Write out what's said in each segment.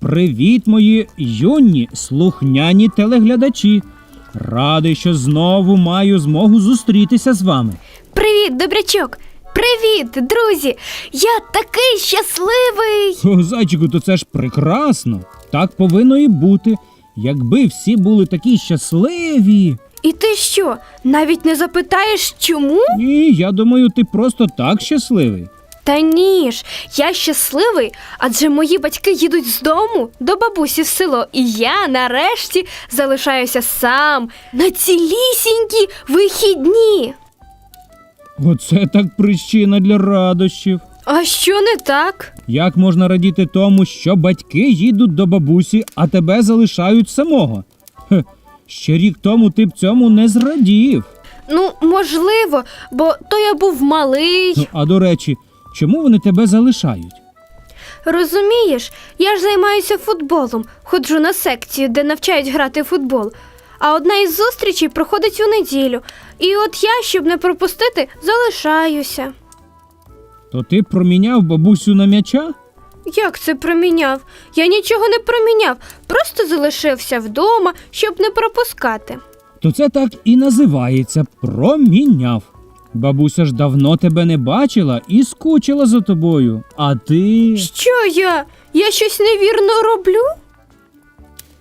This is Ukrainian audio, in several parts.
Привіт, мої юні слухняні телеглядачі. Радий, що знову маю змогу зустрітися з вами. Привіт, добрячок! Привіт, друзі! Я такий щасливий! О, зайчику, то це ж прекрасно. Так повинно і бути. Якби всі були такі щасливі. І ти що, навіть не запитаєш, чому? Ні, я думаю, ти просто так щасливий. Та ні ж, я щасливий, адже мої батьки їдуть з дому до бабусі в село, і я нарешті залишаюся сам на цілісінькі вихідні. Оце так причина для радощів. А що не так? Як можна радіти тому, що батьки їдуть до бабусі, а тебе залишають самого? Хе, ще рік тому ти б цьому не зрадів. Ну, можливо, бо то я був малий. Ну, а до речі, чому вони тебе залишають? Розумієш, я ж займаюся футболом, ходжу на секцію, де навчають грати в футбол. А одна із зустрічей проходить у неділю. І от я, щоб не пропустити, залишаюся. То ти проміняв бабусю на м'яча? Як це проміняв? Я нічого не проміняв, просто залишився вдома, щоб не пропускати. То це так і називається проміняв. Бабуся ж давно тебе не бачила і скучила за тобою. А ти. Що я? Я щось невірно роблю?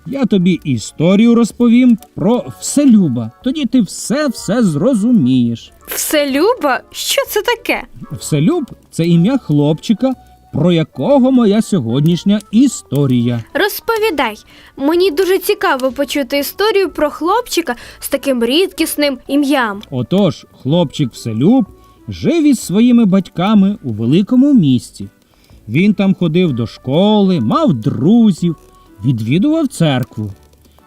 Я тобі історію розповім про Вселюба. Тоді ти все все зрозумієш. Вселюба? Що це таке? Вселюб це ім'я хлопчика, про якого моя сьогоднішня історія. Розповідай, мені дуже цікаво почути історію про хлопчика з таким рідкісним ім'ям. Отож, хлопчик Вселюб жив із своїми батьками у великому місті. Він там ходив до школи, мав друзів, відвідував церкву.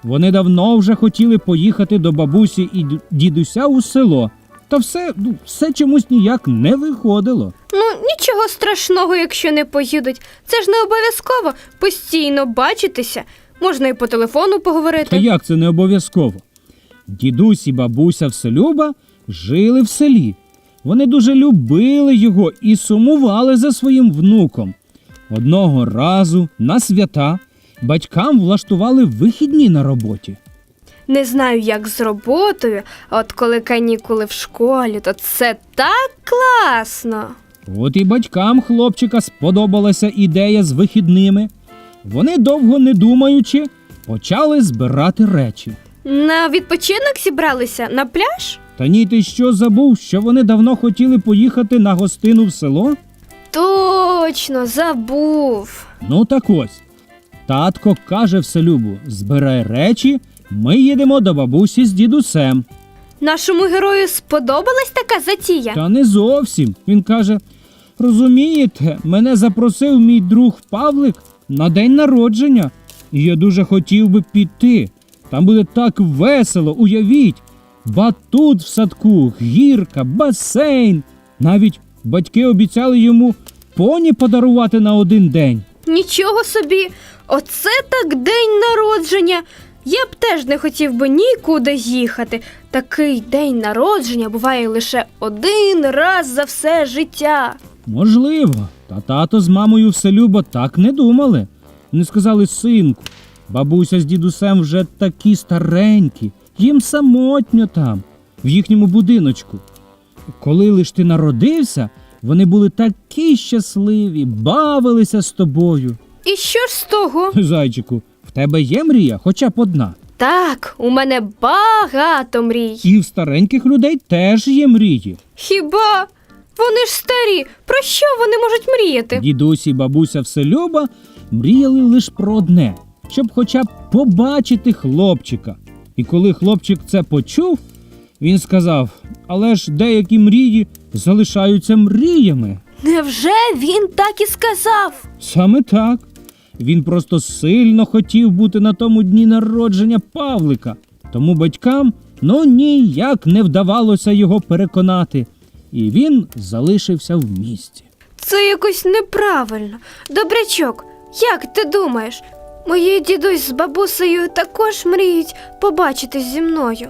Вони давно вже хотіли поїхати до бабусі і дідуся у село, та все, ну, все чомусь ніяк не виходило. Ну, нічого страшного, якщо не поїдуть. Це ж не обов'язково постійно бачитися. Можна і по телефону поговорити. Та як це не обов'язково? Дідусь і бабуся Вселюба жили в селі. Вони дуже любили його і сумували за своїм внуком. Одного разу на свята батькам влаштували вихідні на роботі. Не знаю, як з роботою, а от коли канікули в школі, то це так класно. От і батькам хлопчика сподобалася ідея з вихідними. Вони, довго не думаючи, почали збирати речі. На відпочинок зібралися на пляж? Та ні, ти що забув, що вони давно хотіли поїхати на гостину в село? Точно, забув. Ну так ось. Татко каже Вселюбу: збирай речі, ми їдемо до бабусі з дідусем. Нашому герою сподобалась така затія? Та не зовсім. Він каже: розумієте, мене запросив мій друг Павлик на день народження, і я дуже хотів би піти. Там буде так весело, уявіть. Батут в садку, гірка, басейн. Навіть батьки обіцяли йому поні подарувати на один день. Нічого собі, оце так день народження. Я б теж не хотів би нікуди їхати. Такий день народження буває лише один раз за все життя. Можливо, та тато з мамою вселюбо так не думали. Вони сказали синку, бабуся з дідусем вже такі старенькі, їм самотньо там, в їхньому будиночку. Коли лиш ти народився, вони були такі щасливі, бавилися з тобою. І що ж з того? Зайчику, в тебе є мрія, хоча б одна. Так, у мене багато мрій. І в стареньких людей теж є мрії. Хіба вони ж старі? Про що вони можуть мріяти? Дідусь і бабуся Вселюба мріяли лише про одне, щоб хоча б побачити хлопчика. І коли хлопчик це почув, він сказав: Але ж деякі мрії залишаються мріями. Невже він так і сказав? Саме так. Він просто сильно хотів бути на тому дні народження Павлика, тому батькам ну ніяк не вдавалося його переконати, і він залишився в місті. Це якось неправильно. Добрячок, як ти думаєш? Мої дідусь з бабусею також мріють побачитись зі мною.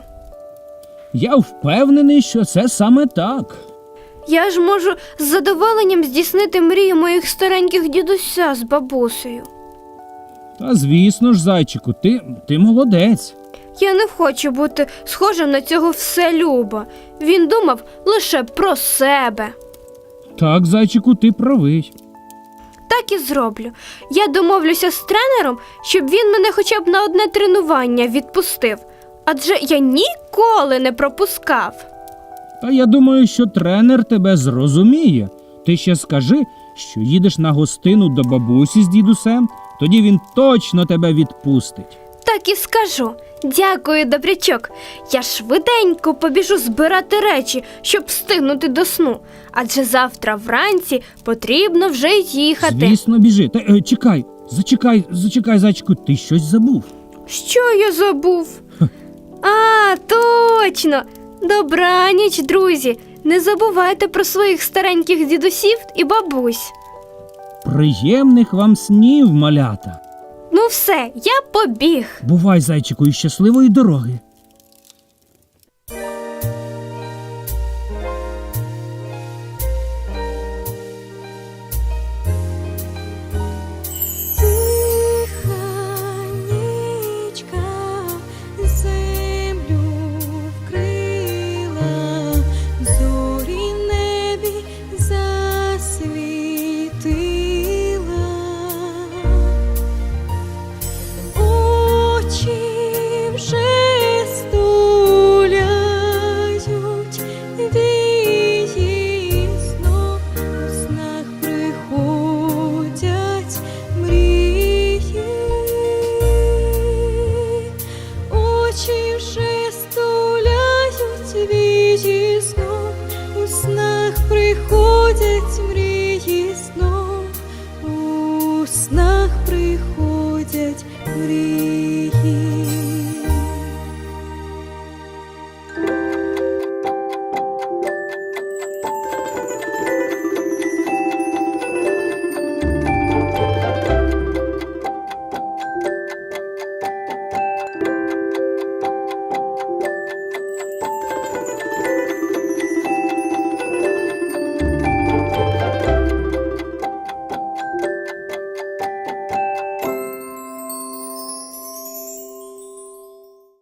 Я впевнений, що це саме так. Я ж можу з задоволенням здійснити мрію моїх стареньких дідуся з бабусею. Та звісно ж, зайчику, ти, ти молодець. Я не хочу бути схожим на цього вселюба. Він думав лише про себе. Так, зайчику, ти правий. Так і зроблю. Я домовлюся з тренером, щоб він мене хоча б на одне тренування відпустив. Адже я ніколи не пропускав. Та я думаю, що тренер тебе зрозуміє. Ти ще скажи, що їдеш на гостину до бабусі з дідусем, тоді він точно тебе відпустить. Так і скажу. Дякую, добрячок. Я швиденько побіжу збирати речі, щоб встигнути до сну. Адже завтра вранці потрібно вже їхати. Звісно, біжи. Та е, чекай, зачекай, зачекай, зайчику, ти щось забув. Що я забув? А, точно! Добраніч, друзі! Не забувайте про своїх стареньких дідусів і бабусь. Приємних вам снів, малята. Ну все, я побіг. Бувай, зайчику, і щасливої дороги.